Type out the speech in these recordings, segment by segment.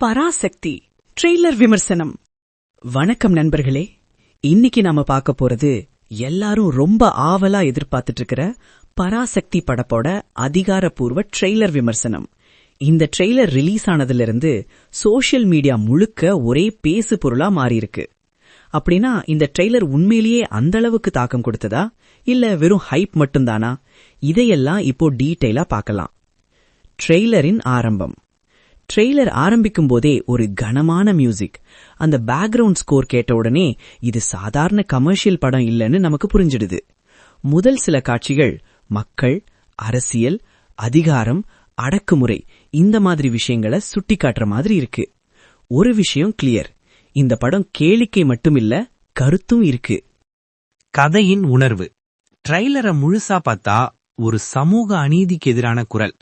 Parasakthi trailer விமர்சனம். வணக்கம் நண்பர்களே. இன்னைக்கு நாம பார்க்க போறது எல்லாரும் ரொம்ப ஆவலா எதிர்பார்த்துட்டு இருக்கிற பராசக்தி படப்போட அதிகாரப்பூர்வ ட்ரெய்லர் விமர்சனம். இந்த ட்ரெய்லர் ரிலீஸ் ஆனதுல இருந்து சோஷியல் மீடியா முழுக்க ஒரே பேசு பொருளா மாறியிருக்கு. அப்படின்னா இந்த ட்ரெய்லர் உண்மையிலேயே அந்த அளவுக்கு தாக்கம் கொடுத்ததா? இல்ல வெறும் ஹைப் மட்டும்தானா? இதையெல்லாம் இப்போ டீட்டெயிலா பார்க்கலாம். ட்ரெய்லரின் ஆரம்பம். ட்ரெய்லர் ஆரம்பிக்கும் போதே ஒரு கனமான மியூசிக். அந்த பேக்ரவுண்ட் ஸ்கோர் கேட்ட உடனே இது சாதாரண கமர்ஷியல் படம் இல்லைன்னு நமக்கு புரிஞ்சிடுது. முதல் சில காட்சிகள் மக்கள் அரசியல் அதிகாரம் அடக்குமுறை இந்த மாதிரி விஷயங்களை சுட்டிக்காட்டுற மாதிரி இருக்கு. ஒரு விஷயம் கிளியர் இந்த படம் கேளிக்கை மட்டுமில்ல கருத்தும் இருக்கு. கதையின் உணர்வு. ட்ரைலரை முழுசா பார்த்தா ஒரு சமூக அநீதிக்கு எதிரான குரல்.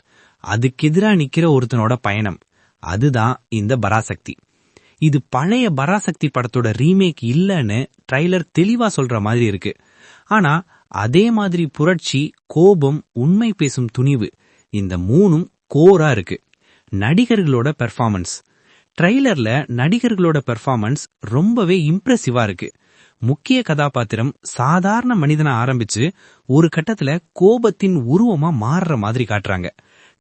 அதுக்கெதிரா நிக்கிற ஒருத்தனோட பயணம். அதுதான் இந்த பராசக்தி. இது பழைய பராசக்தி படத்தோட ரீமேக் இல்லைன்னு ட்ரைலர் தெளிவா சொல்ற மாதிரி இருக்கு. ஆனா அதே மாதிரி புரட்சி கோபம் உண்மை பேசும் துணிவு இந்த மூணும் கோரா இருக்கு. நடிகர்களோட பெர்ஃபார்மன்ஸ் ட்ரைலர்ல நடிகர்களோட பெர்ஃபார்மன்ஸ் ரொம்பவே இம்ப்ரெசிவா இருக்கு. முக்கிய கதாபாத்திரம் சாதாரண மனிதனை ஆரம்பிச்சு ஒரு கட்டத்துல கோபத்தின் உருவமா மாறுற மாதிரி காட்டுறாங்க.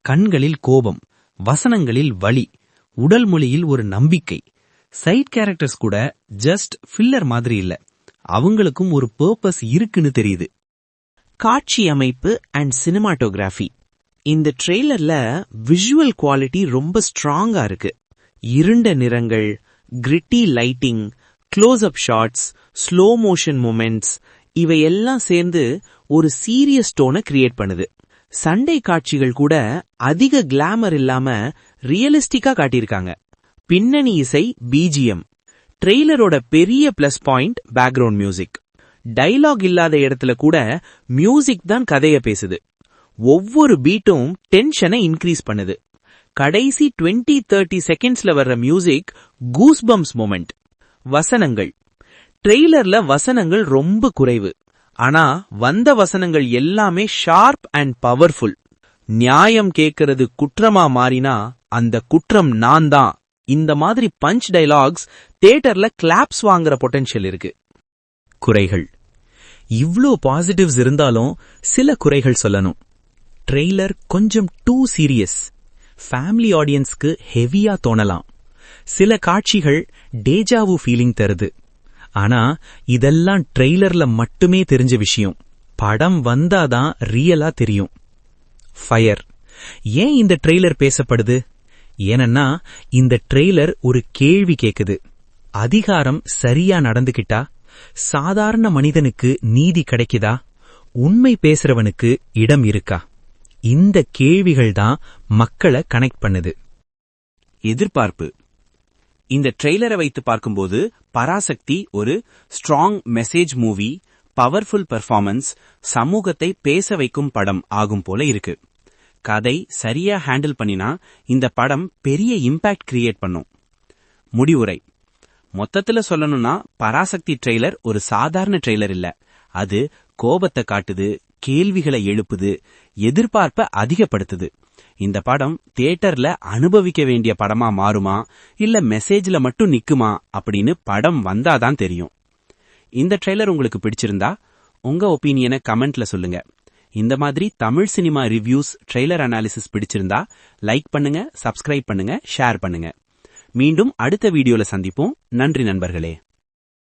கண்களில் கோபம் வசனங்களில் வலி உடல் மொழியில் ஒரு நம்பிக்கை. சைட் கேரக்டர்ஸ் கூட ஜஸ்ட் ஃபில்லர் மாதிரி இல்ல. அவங்களுக்கும் ஒரு பர்பஸ் இருக்குன்னு தெரியுது. காட்சி அமைப்பு அண்ட் சினிமாட்டோகிராஃபி இந்த ட்ரெய்லர்ல விஷுவல் குவாலிட்டி ரொம்ப ஸ்ட்ராங்கா இருக்கு. இருண்ட நிறங்கள் gritty lighting close up shots slow motion moments இவையெல்லாம் சேர்ந்து ஒரு சீரியஸ் டோனை கிரியேட் பண்ணுது. சண்டை காட்சிகள் கூட அதிக கிளாமர் இல்லாம ரியலிஸ்டிக்கா காட்டியிருக்காங்க. பின்னணி இசை பிஜிஎம் ட்ரெய்லரோட பெரிய plus point background music dialogue இல்லாத இடத்துல கூட மியூசிக் தான் கதைய பேசுது. ஒவ்வொரு பீட்டும் டென்ஷனை இன்க்ரீஸ் பண்ணுது. கடைசி 20 தேர்ட்டி செகண்ட்ஸ்ல வர்ற மியூசிக் கூஸ்பம்ஸ் மூமெண்ட் மொமெண்ட் வசனங்கள். ட்ரெய்லர்ல வசனங்கள் ரொம்ப குறைவு. ஆனா வந்த வசனங்கள் எல்லாமே ஷார்ப் அண்ட் பவர்ஃபுல் நியாயம் கேட்கறது குற்றமா மாறினா அந்த குற்றம் நான் தான் இந்த மாதிரி பஞ்ச் டைலாக்ஸ் தியேட்டர்ல கிளாப்ஸ் வாங்குற பொட்டென்ஷியல் இருக்கு. குறைகள். இவ்ளோ பாசிட்டிவ்ஸ் இருந்தாலும் சில குறைகள் சொல்லணும். ட்ரெய்லர் கொஞ்சம் டூ சீரியஸ் ஃபேமிலி ஆடியன்ஸ்க்கு ஹெவியா தோணலாம். சில காட்சிகள் டேஜாவு ஃபீலிங் தருது. ஆனா இதெல்லாம் ட்ரெய்லர்ல மட்டுமே தெரிஞ்ச விஷயம். படம் வந்தாதான் ரியலா தெரியும். ஃபயர் ஏன் இந்த ட்ரெய்லர் பேசப்படுது? ஏனன்னா இந்த ட்ரெய்லர் ஒரு கேள்வி கேக்குது. அதிகாரம் சரியா நடந்துகிட்டா? சாதாரண மனிதனுக்கு நீதி கிடைக்குதா? உண்மை பேசுறவனுக்கு இடம் இருக்கா? இந்த கேள்விகள் தான் மக்களை கனெக்ட் பண்ணுது. எதிர்பார்ப்பு. இந்த ட்ரெய்லரை வைத்து பார்க்கும்போது பராசக்தி ஒரு strong message movie powerful performance சமூகத்தை பேச வைக்கும் படம் ஆகும் போல இருக்கு. கதை சரியா ஹேண்டில் பண்ணினா இந்த படம் பெரிய இம்பாக்ட் கிரியேட் பண்ணும். முடிவுரை. மொத்தத்துல சொல்லணும்னா பராசக்தி ட்ரெய்லர் ஒரு சாதாரண ட்ரெய்லர் இல்ல. அது கோபத்தை காட்டுது கேள்விகளை எழுப்புது எதிர்பார்ப்ப அதிகப்படுத்துது. இந்த படம் தியேட்டர்ல அனுபவிக்க வேண்டிய படமா மாறுமா இல்ல மெசேஜ்ல மட்டும் நிக்குமா அப்படின்னு படம் வந்தாதான் தெரியும். இந்த ட்ரெய்லர் உங்களுக்கு பிடிச்சிருந்தா உங்க ஒப்பீனியனை கமெண்ட்ல சொல்லுங்க. இந்த மாதிரி Tamil cinema reviews trailer analysis பிடிச்சிருந்தா லைக் பண்ணுங்க சப்ஸ்கிரைப் பண்ணுங்க ஷேர் பண்ணுங்க. மீண்டும் அடுத்த வீடியோல சந்திப்போம். நன்றி நண்பர்களே.